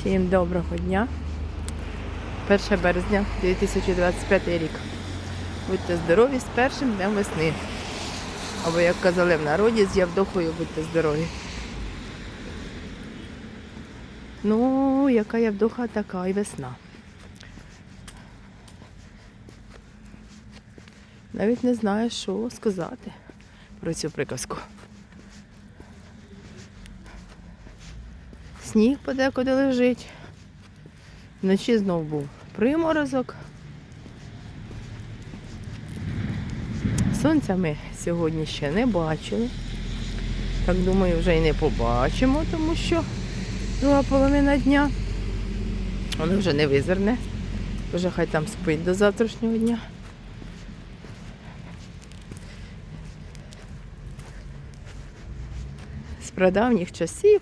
Всім доброго дня. 1 березня 2025 рік. Будьте здорові з першим днем весни. Або, як казали в народі, з Явдохою будьте здорові. Ну, яка Явдоха, така і весна. Навіть не знаю, що сказати про цю приказку. Сніг подекуди лежить. Вночі знов був приморозок. Сонця ми сьогодні ще не бачили. Так думаю, вже й не побачимо, тому що друга половина дня. Воно вже не визирне. Вже хай там спить до завтрашнього дня. З прадавніх часів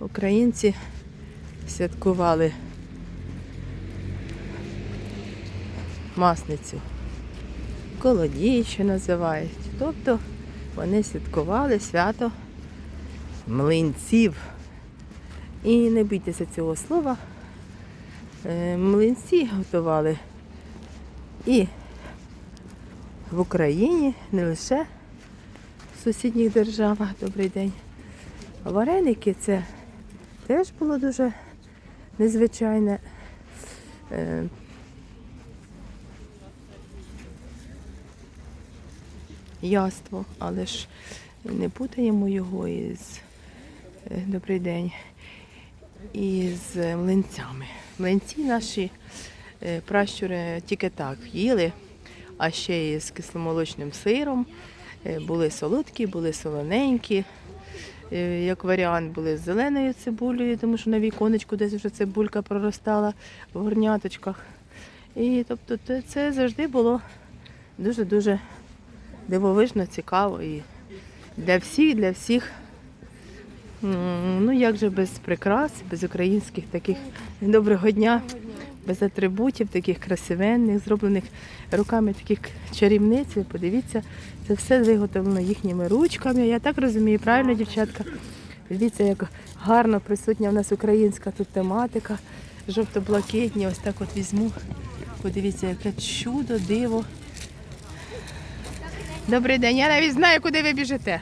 українці святкували масницю. Колодій, що називають. Тобто вони святкували свято млинців. І не бійтеся цього слова. Е, Млинці готували і в Україні, не лише в сусідніх державах. Добрий день. Вареники це теж було дуже незвичайне. е, Яство, але ж не путаємо його із е, добрий день із млинцями. Млинці наші е, пращури тільки так їли, а ще із кисломолочним сиром. Були солодкі, були солоненькі. Е, Як варіант були з зеленою цибулею, тому що на віконечку десь вже цибулька проростала в горняточках. І тобто це завжди було дуже-дуже дивовижно, цікаво і для всіх, для всіх. Ну як же без прикрас, без українських таких доброго дня, без атрибутів, таких красивенних, зроблених руками таких чарівниць. Подивіться, це все виготовлено їхніми ручками. Я так розумію, правильно, дівчатка? Дивіться, як гарно присутня в нас українська тут тематика. Жовто-блакитні, ось так от візьму. Подивіться, яке чудо, диво. Добрий день, я навіть знаю, куди ви біжите.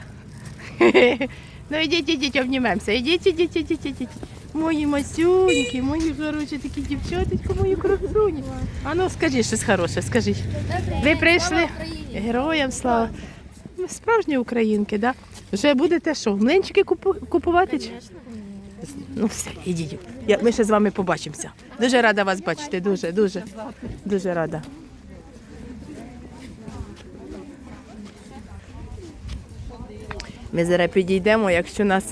Ну ідіть, ідіть, обнімемося. Ідіть, ідіть, ідіть, ідіть. Мої масюньки, мої хороші такі дівчаточки, мої красуні. А ну скажіть щось хороше, скажіть. Ви прийшли героям слава. Ми Справжні українки, да? Вже будете що, млинчики купу- купувати? Ну все, ідіть. Ми ще з вами побачимося. Дуже рада вас бачити, дуже, дуже, дуже рада. Ми зараз підійдемо, якщо нас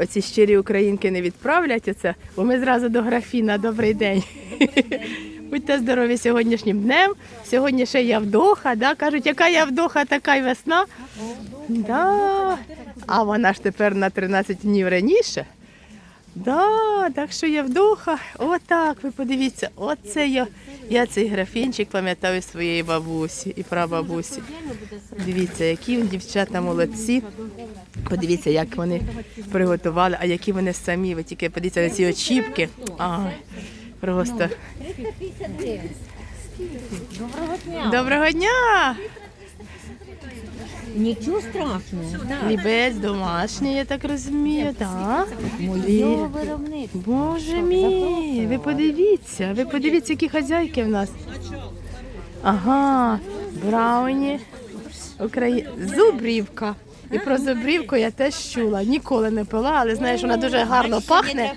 оці щирі українки не відправлять оце, бо ми зразу до графіна. Добрий день. Будьте здорові сьогоднішнім днем. Сьогодні ще Явдоха, да? кажуть, яка Явдоха, така й весна. Да. А вона ж тепер на 13 днів раніше. Да, так що Явдоха, отак, ви подивіться, оце я, я цей графінчик пам'ятаю своєї бабусі і прабабусі. Дивіться, які дівчата молодці. Подивіться, як вони приготували, а які вони самі. Ви тільки подивіться на ці очіпки. Ай, просто. Доброго дня. Доброго дня! Нічого страшного. Лібець домашній, я так розумію, так? Боже мій, ви подивіться, ви подивіться, які хазяйки в нас. Ага, брауні, Украї... зубрівка. І про зубрівку я теж чула. Ніколи не пила, але знаєш, вона дуже гарно пахне.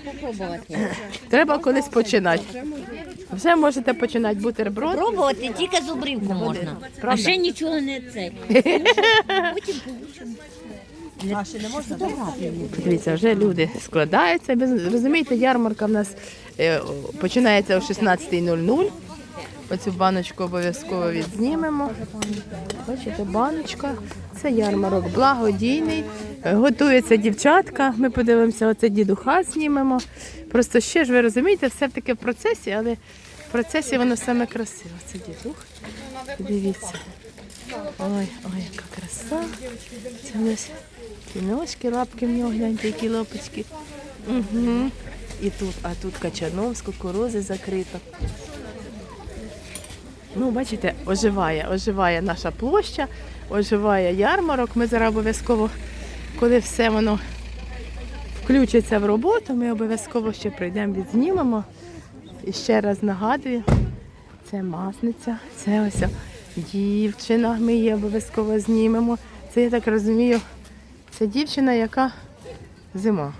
Треба колись починати. Вже можете починати бутерброд. Пробувати тільки зубрівку можна. А ще нічого не цей. Потім получимо. Дивіться, вже люди складаються. Ви Розумієте, ярмарка в нас е, о, починається о 16.00. Оцю баночку обов'язково відзнімемо. Бачите, баночка. Це ярмарок благодійний. Готується дівчатка. Ми подивимося, оце дідуха знімемо. Просто ще ж ви розумієте, все таки в процесі, але в процесі воно саме красиво. Це дідух. Дивіться. Ой, ой, яка краса. Це у нас ті ножки, лапки в нього, гляньте, які лапочки. Угу. і тут, а тут качаном з кукурузи закрито. Ну, бачите, оживає, оживає наша площа, оживає ярмарок. Ми зараз обов'язково, коли все воно включиться в роботу, ми обов'язково ще прийдемо, відзнімемо. І ще раз нагадую, це масниця, це ось дівчина, ми її обов'язково знімемо. Це, я так розумію, це дівчина, яка зима.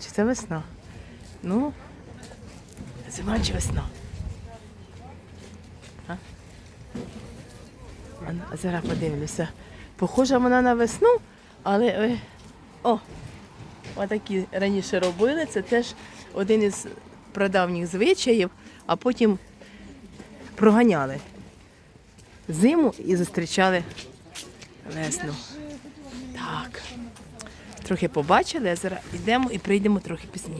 Чи це весна? Ну, зима чи весна? А? А ну, зараз подивлюся. Похожа вона на весну, але е, о, отакі раніше робили. Це теж один із прадавніх звичаїв, а потім проганяли зиму і зустрічали весну. Так. Трохи побачили, а зараз йдемо і прийдемо трохи пізніше.